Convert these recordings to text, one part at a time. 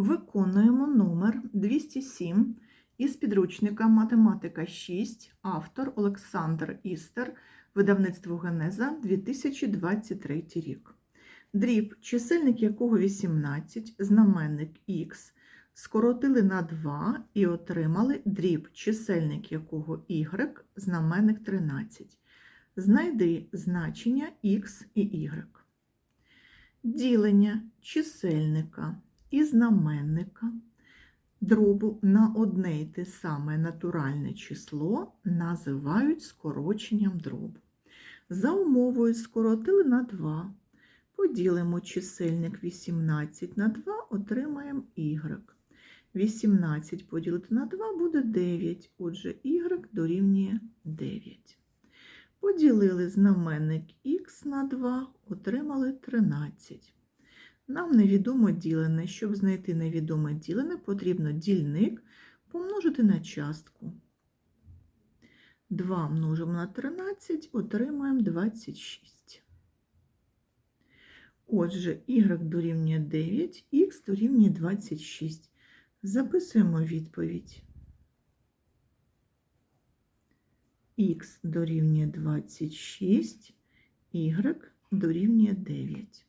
Виконуємо номер 207 із підручника Математика 6, автор Олександр Істер, видавництво Генеза 2023 рік. Дріб, чисельник якого 18, знаменник х, скоротили на 2 і отримали дріб, чисельник якого y, знаменник 13. Знайди значення х і y. Ділення чисельника і знаменника дробу на одне й те саме натуральне число називають скороченням дробу. За умовою скоротили на 2. Поділимо чисельник 18 на 2, отримаємо y. 18 поділити на 2 буде 9, отже y дорівнює 9. Поділили знаменник х на 2, отримали 13. Нам невідомо ділене. Щоб знайти невідоме ділене, потрібно дільник помножити на частку. 2 множимо на 13, отримаємо 26. Отже, y дорівнює 9, х дорівнює 26. Записуємо відповідь. х дорівнює 26, y дорівнює 9.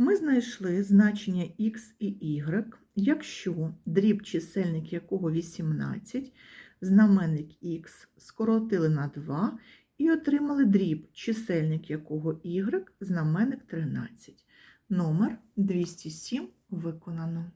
Ми знайшли значення х і y, якщо дріб чисельник якого 18, знаменник х скоротили на 2 і отримали дріб чисельник якого y, знаменник 13. Номер 207 виконано.